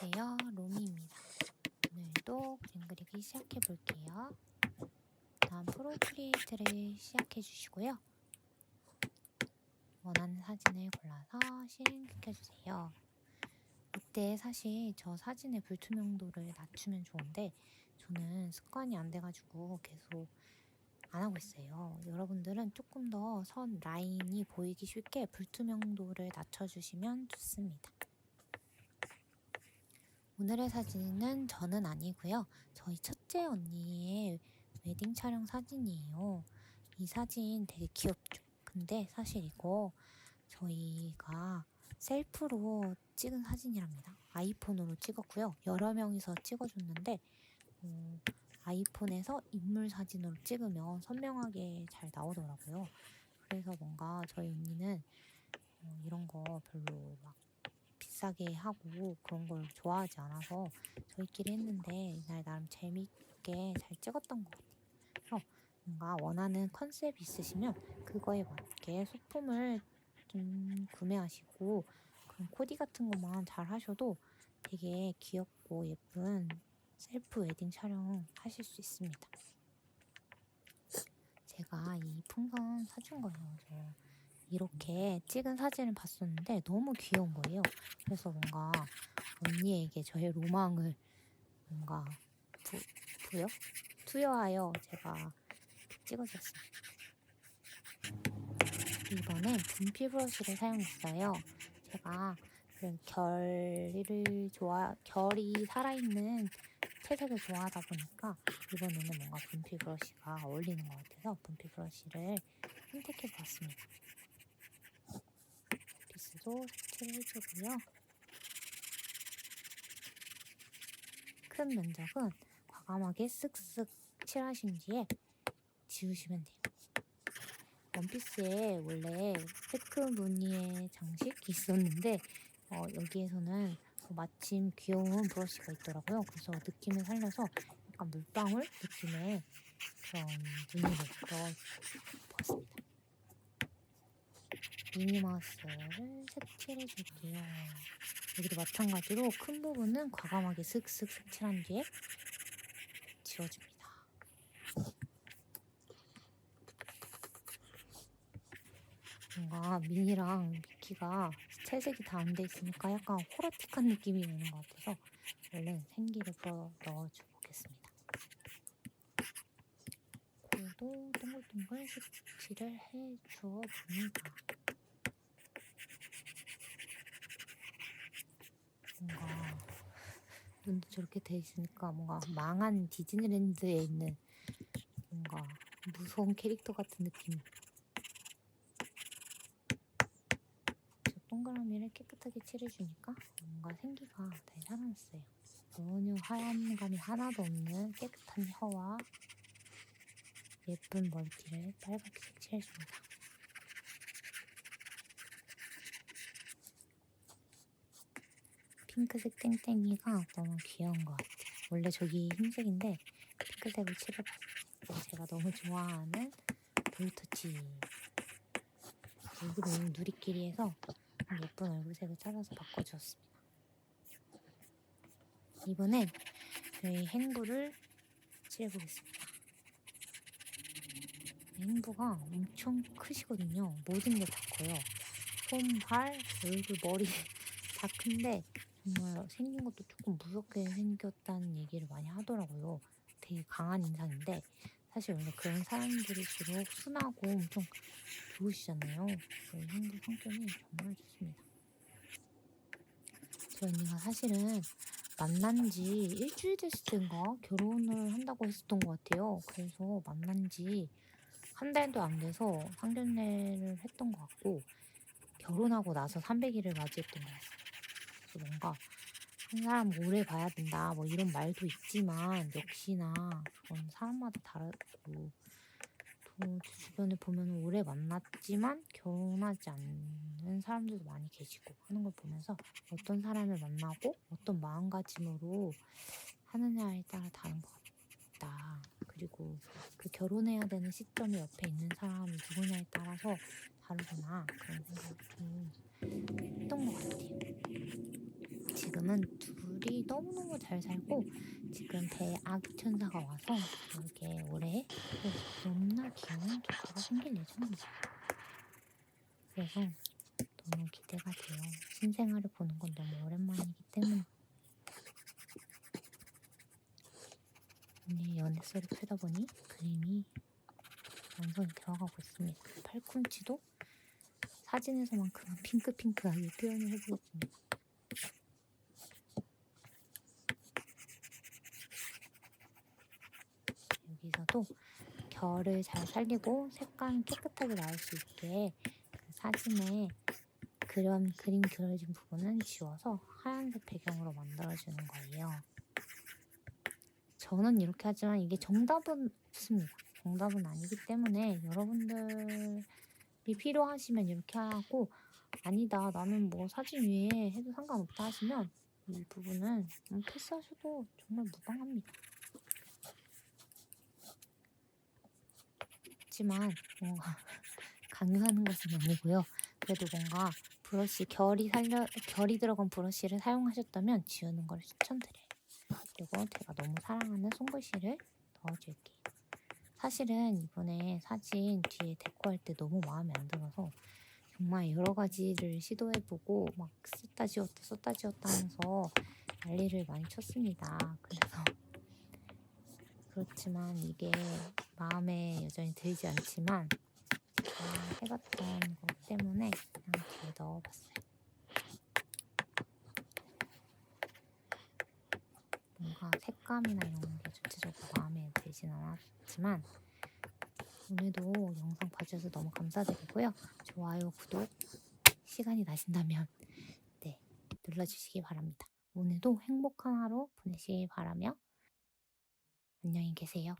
안녕하세요. 로미입니다. 오늘도 그림 그리기 시작해 볼게요. 다음 프로크리에이트를 시작해 주시고요. 원하는 사진을 골라서 실행시켜 주세요. 이때 사실 저 사진의 불투명도를 낮추면 좋은데 저는 습관이 안 돼가지고 계속 안 하고 있어요. 여러분들은 조금 더 선 라인이 보이기 쉽게 불투명도를 낮춰주시면 좋습니다. 오늘의 사진은 저는 아니고요. 저희 첫째 언니의 웨딩 촬영 사진이에요. 이 사진 되게 귀엽죠? 근데 사실 이거 저희가 셀프로 찍은 사진이랍니다. 아이폰으로 찍었고요. 여러 명이서 찍어줬는데 어, 아이폰에서 인물 사진으로 찍으면 선명하게 잘 나오더라고요. 그래서 뭔가 저희 언니는 어, 이런 거 별로 막 비싸게 하고 그런 걸 좋아하지 않아서 저희끼리 했는데 이날 나름 재밌게 잘 찍었던 것 같아요. 그래서 뭔가 원하는 컨셉 있으시면 그거에 맞게 소품을 좀 구매하시고 그런 코디 같은 것만 잘 하셔도 되게 귀엽고 예쁜 셀프 웨딩 촬영 하실 수 있습니다. 제가 이 풍선 사준 거예요. 저 이렇게 찍은 사진을 봤었는데 너무 귀여운 거예요. 그래서 뭔가 언니에게 저의 로망을 뭔가 부, 부여? 투여하여 제가 찍어줬습니다. 이번엔 분필 브러쉬를 사용했어요. 제가 그 결을 좋아, 결이 살아있는 채색을 좋아하다 보니까 이번에는 뭔가 분필 브러쉬가 어울리는 것 같아서 분필 브러쉬를 선택해 보았습니다. 피스도 색칠을 해주고요. 큰 면적은 과감하게 쓱쓱 칠하신 뒤에 지우시면 돼요. 원피스에 원래 체크 무늬의 장식이 있었는데 어, 여기에서는 어, 마침 귀여운 브러쉬가 있더라고요. 그래서 느낌을 살려서 약간 물방울 느낌의 그런 무늬를 넣어보았습니다. 미니마우스를 색 칠해 줄게요. 여기도 마찬가지로 큰 부분은 과감하게 슥슥 색칠한 뒤에 지워줍니다. 뭔가 미니랑 미키가 채색이 다 안 돼 있으니까 약간 호러틱한 느낌이 나는 것 같아서 얼른 생기를 풀어 넣어줘 보겠습니다. 코도 동글동글 색칠을 해주어 봅니다. 뭔가 눈도 저렇게 돼 있으니까 뭔가 망한 디즈니랜드에 있는 뭔가 무서운 캐릭터 같은 느낌. 저 동그라미를 깨끗하게 칠해주니까 뭔가 생기가 잘 살아났어요. 전혀 하얀 감이 하나도 없는 깨끗한 혀와 예쁜 머리띠를 빨갛게 색칠해줍니다. 핑크색 땡땡이가 너무 귀여운 것 같아요. 원래 저기 흰색인데 핑크색을 칠해봤어요. 제가 너무 좋아하는 볼터치 얼굴을 누리끼리 해서 예쁜 얼굴색을 찾아서 바꿔주었습니다. 이번엔 저희 행부를 칠해보겠습니다. 행부가 엄청 크시거든요. 모든 게 다 커요. 손, 발, 얼굴, 머리 다 큰데 정말 생긴 것도 조금 무섭게 생겼다는 얘기를 많이 하더라고요. 되게 강한 인상인데 사실 원래 그런 사람들일수록 순하고 엄청 좋으시잖아요. 저희 형부 성격이 정말 좋습니다. 저 언니가 사실은 만난 지 일주일 됐을 때인가 결혼을 한다고 했었던 것 같아요. 그래서 만난 지 한 달도 안 돼서 상견례를 했던 것 같고 결혼하고 나서 300일을 맞이했던 것 같아요. 뭔가 한 사람 오래 봐야 된다 뭐 이런 말도 있지만 역시나 그건 사람마다 다르고 또 주변에 보면 오래 만났지만 결혼하지 않는 사람들도 많이 계시고 하는 걸 보면서 어떤 사람을 만나고 어떤 마음가짐으로 하느냐에 따라 다른 것 같다. 그리고 그 결혼해야 되는 시점이 옆에 있는 사람이 누구냐에 따라서 다르구나 그런 생각을 좀 했던 것 같아요. 지금은 둘이 너무너무 잘 살고 지금 배에 아기 천사가 와서 이게 올해 또 너무나 귀여운 조카가 생길 예정입니다. 그래서 너무 기대가 돼요. 신생아를 보는 건 너무 오랜만이기 때문에 오늘 연애 소리 펴다 보니 그림이 완성이 되어가고 있습니다. 팔꿈치도 사진에서만큼은 핑크핑크하게 표현을 해보겠습니다. 여기서도 결을 잘 살리고 색감이 깨끗하게 나올 수 있게 그 사진에 그런 그림 그려진 부분은 지워서 하얀색 배경으로 만들어주는 거예요. 저는 이렇게 하지만 이게 정답은 없습니다. 정답은 아니기 때문에 여러분들이 필요하시면 이렇게 하고 아니다 나는 뭐 사진 위에 해도 상관없다 하시면 이 부분은 음, 패스하셔도 정말 무방합니다. 하지만 뭔가 강요하는 것은 아니고요. 그래도 뭔가 브러쉬 결이 살려 결이 들어간 브러쉬를 사용하셨다면 지우는 걸 추천드려요. 그리고 제가 너무 사랑하는 손글씨를 넣어줄게요. 사실은 이번에 사진 뒤에 데코할 때 너무 마음에 안 들어서 정말 여러 가지를 시도해보고 막 썼다 지웠다 썼다 지웠다 하면서 난리를 많이 쳤습니다. 그래서 그렇지만 이게 마음에 여전히 들지 않지만 제가 해봤던 것 때문에 그냥 뒤에 넣어봤어요. 뭔가 색감이나 이런 게전 들진 않았지만 오늘도 영상 봐주셔서 너무 감사드리고요. 좋아요, 구독 시간이 나신다면 네 눌러주시기 바랍니다. 오늘도 행복한 하루 보내시기 바라며 안녕히 계세요.